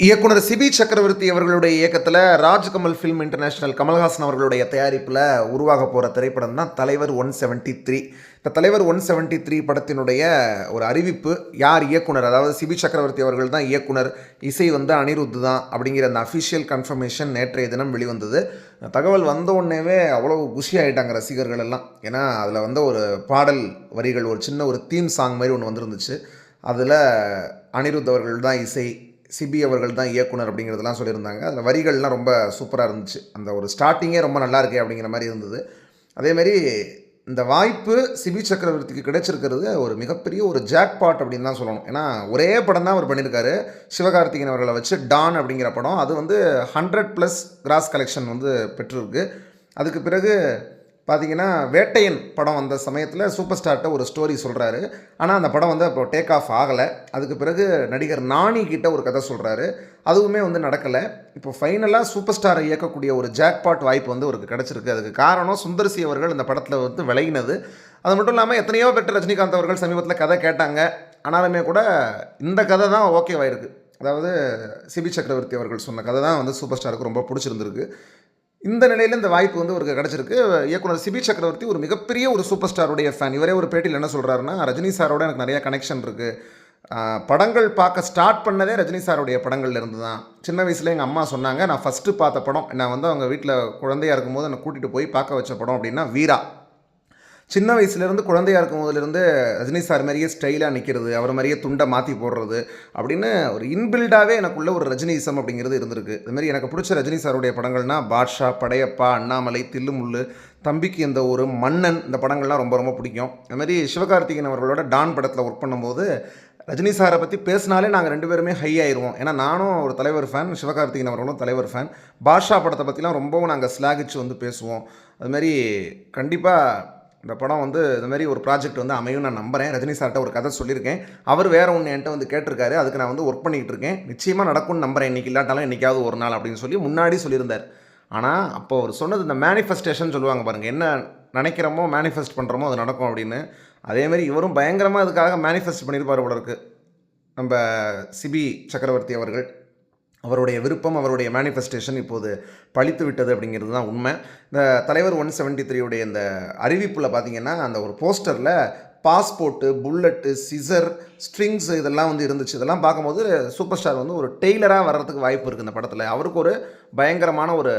இயக்குனர் சிபி சக்கரவர்த்தி அவர்களுடைய இயக்கத்தில் ராஜ்கமல் ஃபிலிம் இன்டர்நேஷனல் கமல்ஹாசன் அவர்களுடைய தயாரிப்பில் உருவாக போகிற திரைப்படம் தான் தலைவர் ஒன் செவன்ட்டி த்ரீ இந்த தலைவர் ஒன் செவன்ட்டி த்ரீ படத்தினுடைய ஒரு அறிவிப்பு யார் இயக்குனர்? அதாவது சிபி சக்கரவர்த்தி அவர்கள் தான் இயக்குனர். இசை வந்து அனிருத் தான் அப்படிங்கிற அந்த அஃபிஷியல் கன்ஃபர்மேஷன் நேற்றைய தினம் வெளிவந்தது. தகவல் வந்த உடனேவே அவ்வளோ குஷி ஆகிட்டாங்க ரசிகர்கள் எல்லாம். ஏன்னா அதில் வந்து ஒரு பாடல் வரிகள் ஒரு சின்ன ஒரு தீம் சாங் மாதிரி ஒன்று வந்துருந்துச்சு. அதில் அனிருத் அவர்கள் தான் இசை சிபி அவர்கள் தான் இயக்குனர் அப்படிங்கிறதெல்லாம் சொல்லியிருந்தாங்க. அதில் வரிகள்லாம் ரொம்ப சூப்பராக இருந்துச்சு. அந்த ஒரு ஸ்டார்டிங்கே ரொம்ப நல்லா இருக்கே அப்படிங்கிற மாதிரி இருந்தது. அதேமாரி இந்த வாய்ப்பு சிபி சக்கரவர்த்திக்கு கிடைச்சிருக்கிறது ஒரு மிகப்பெரிய ஒரு ஜாக்பாட் அப்படின்னு தான் சொல்லணும். ஏன்னா ஒரே படம் தான் அவர் பண்ணியிருக்காரு. சிவகார்த்திகேயன் அவர்களை வச்சு டான் அப்படிங்கிற படம். அது வந்து ஹண்ட்ரட் ப்ளஸ் கிராஸ் கலெக்ஷன் வந்து பெற்றிருக்கு. அதுக்கு பிறகு பார்த்தீங்கன்னா வேட்டையன் படம் வந்த சமயத்தில் சூப்பர் ஸ்டார்ட்ட ஒரு ஸ்டோரி சொல்கிறாரு ஆனால் அந்த படம் வந்து அப்போ டேக் ஆஃப் ஆகலை. அதுக்கு பிறகு நடிகர் நாணி கிட்ட ஒரு கதை சொல்கிறாரு அதுவுமே வந்து நடக்கலை. இப்போ ஃபைனலாக சூப்பர் ஸ்டாரை இயக்கக்கூடிய ஒரு ஜாக்பாட் வாய்ப்பு வந்து அவருக்கு கிடச்சிருக்கு. அதுக்கு காரணம் சுந்தர்சி அவர்கள் இந்த படத்தில் வந்து விலகினது அது மட்டும் இல்லாமல் எத்தனையோ பெற்ற ரஜினிகாந்த் அவர்கள் சமீபத்தில் கதை கேட்டாங்க. ஆனாலுமே கூட இந்த கதை தான் ஓகேவாயிருக்கு அதாவது சிபி சக்கரவர்த்தி அவர்கள் சொன்ன கதை தான் வந்து சூப்பர் ஸ்டாருக்கு ரொம்ப பிடிச்சிருந்துருக்கு. இந்த நிலையில் இந்த வாய்ப்பு வந்து அவருக்கு கிடச்சிருக்கு. இயக்குனர் சிபி சக்கரவர்த்தி ஒரு மிகப்பெரிய ஒரு சூப்பர் ஸ்டாருடைய ஃபேன் இவரே ஒரு பேட்டியில் என்ன சொல்கிறாருன்னா ரஜினி சாரோட எனக்கு நிறையா கனெக்ஷன் இருக்குது படங்கள் பார்க்க ஸ்டார்ட் பண்ணதே ரஜினி சாருடைய படங்கள்ல இருந்து தான். சின்ன வயசில் எங்கள் அம்மா சொன்னாங்க நான் ஃபஸ்ட்டு பார்த்த படம் நான் வந்து அவங்க வீட்டில் குழந்தையா இருக்கும்போது என்னை கூட்டிகிட்டு போய் பார்க்க வச்ச படம் அப்படின்னா வீரா. சின்ன வயசுலேருந்து குழந்தையா இருக்கும் போதுலேருந்து ரஜினி சார் மாதிரியே ஸ்டைலாக நிற்கிறது அவர் மாதிரியே துண்டை மாற்றி போடுறது அப்படின்னு ஒரு இன்பில்டாகவே எனக்குள்ள ஒரு ரஜினிசம் அப்படிங்கிறது இருந்திருக்கு. இதுமாரி எனக்கு பிடிச்ச ரஜினி சாருடைய படங்கள்னால் பாட்ஷா படையப்பா அண்ணாமலை தில்லுமுள்ளு தம்பிக்கு இந்த ஒரு மன்னன் இந்த படங்கள்லாம் ரொம்ப ரொம்ப பிடிக்கும். அதுமாதிரி சிவகார்த்திகேயன் அவர்களோட டான் படத்தில் ஒர்க் பண்ணும்போது ரஜினி சாரை பற்றி பேசினாலே நாங்கள் ரெண்டு பேருமே ஹை ஆயிடுவோம் ஏன்னா நானும் ஒரு தலைவர் ஃபேன் சிவகார்த்திகேயன் அவர்களும் தலைவர் ஃபேன் பாஷா படத்தை பற்றிலாம் ரொம்பவும் நாங்கள் ஸ்லாகிச்சு வந்து பேசுவோம். அதுமாரி கண்டிப்பாக இந்த படம் வந்து இதுமாரி மாதிரி ஒரு ப்ராஜெக்ட் வந்து அமையும் நான் நம்புகிறேன் ரஜினி சார்கிட்ட ஒரு கதை சொல்லியிருக்கேன். அவர் வேறு ஒன்று என்கிட்ட வந்து கேட்டிருக்காரு. அதுக்கு நான் வந்து ஒர்க் பண்ணிகிட்டு இருக்கேன் நிச்சயமாக நடக்கும்னு நம்புறேன். இன்றைக்கி இல்லாட்டாலும் என்றைக்காவது ஒரு நாள் அப்படின்னு சொல்லி முன்னாடி சொல்லியிருந்தார். ஆனால் அப்போ அவர் சொன்னது இந்த மேனிஃபெஸ்டேஷன் சொல்லுவாங்க பாருங்கள் என்ன நினைக்கிறோமோ மேனிஃபெஸ்ட் பண்ணுறோமோ அது நடக்கும் அப்படின்னு. அதேமாரி இவரும் பயங்கரமாக இதுக்காக மேனிஃபெஸ்ட் பண்ணியிருப்பார் போல நம்ம சிபி சக்கரவர்த்தி அவர்கள். அவருடைய விருப்பம் அவருடைய மேனிஃபெஸ்டேஷன் இப்போது பழித்து விட்டது அப்படிங்கிறது தான் உண்மை. இந்த தலைவர் ஒன் செவன்ட்டி த்ரீயுடைய இந்த அறிவிப்பில் பார்த்தீங்கன்னா அந்த ஒரு போஸ்டரில் பாஸ்போர்ட்டு புல்லட்டு சிசர் ஸ்ட்ரிங்ஸ் இதெல்லாம் வந்து இருந்துச்சு. இதெல்லாம் பார்க்கும்போது சூப்பர் ஸ்டார் வந்து ஒரு டெய்லராக வர்றதுக்கு வாய்ப்பு இருக்குது இந்த படத்தில். அவருக்கு ஒரு பயங்கரமான ஒரு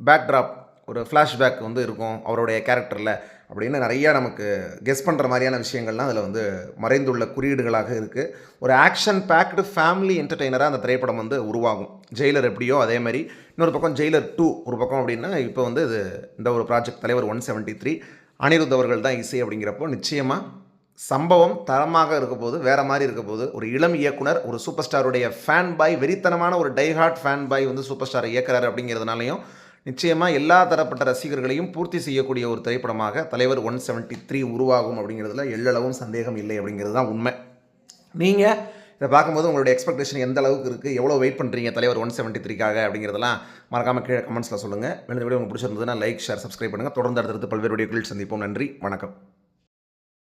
பேக்ட்ராப் ஒரு ஃப்ளாஷ்பேக் வந்து இருக்கும் அவருடைய கேரக்டரில் அப்படின்னு நிறையா நமக்கு கெஸ் பண்ணுற மாதிரியான விஷயங்கள்லாம் அதில் வந்து மறைந்துள்ள குறியீடுகளாக இருக்குது ஒரு ஆக்ஷன் பேக்டு ஃபேமிலி என்டர்டெய்னராக அந்த திரைப்படம் வந்து உருவாகும். ஜெயிலர் எப்படியோ அதே மாதிரி இன்னொரு பக்கம் ஜெயிலர் டூ ஒரு பக்கம் அப்படின்னா இப்போ வந்து இது இந்த ஒரு ப்ராஜெக்ட் தலைவர் ஒன் செவன்ட்டி த்ரீ அனிருத் அவர்கள் தான் இசை அப்படிங்கிறப்போ நிச்சயமாக சம்பவம் தரமாக இருக்க போது வேறு மாதிரி இருக்க போது ஒரு இளம் இயக்குனர் ஒரு சூப்பர் ஸ்டாருடைய ஃபேன் பாய் வெறித்தனமான ஒரு டைஹார்ட் ஃபேன் பாய் வந்து சூப்பர் ஸ்டாரை இயக்குறாரு அப்படிங்கிறதுனாலையும் நிச்சயமாக எல்லா தரப்பட்ட ரசிகர்களையும் பூர்த்தி செய்யக்கூடிய ஒரு திரைப்படமாக தலைவர் ஒன் செவன்ட்டி த்ரீ உருவாகும் அப்படிங்கிறதுல எள்ளளவும் சந்தேகம் இல்லை அப்படிங்கிறது தான் உண்மை. நீங்கள் இதை பார்க்கும்போது உங்களுடைய எக்ஸ்பெக்டேஷன் எந்த அளவுக்கு இருக்குது எவ்வளோ வெயிட் பண்ணுறீங்க தலைவர் ஒன் செவன்ட்டி த்ரீக்காக அப்படிங்கிறதெல்லாம் மறக்காமல் கீழே கமெண்ட்ஸில் சொல்லுங்கள் இந்த வீடியோ உங்களுக்கு பிடிச்சிருந்ததுன்னா லைக் ஷேர் சப்ஸ்கிரைப் பண்ணுங்கள் தொடர்ந்து அடுத்தடுத்து பல்வேறு வீடியோக்களில் சந்திப்போம். நன்றி. வணக்கம்.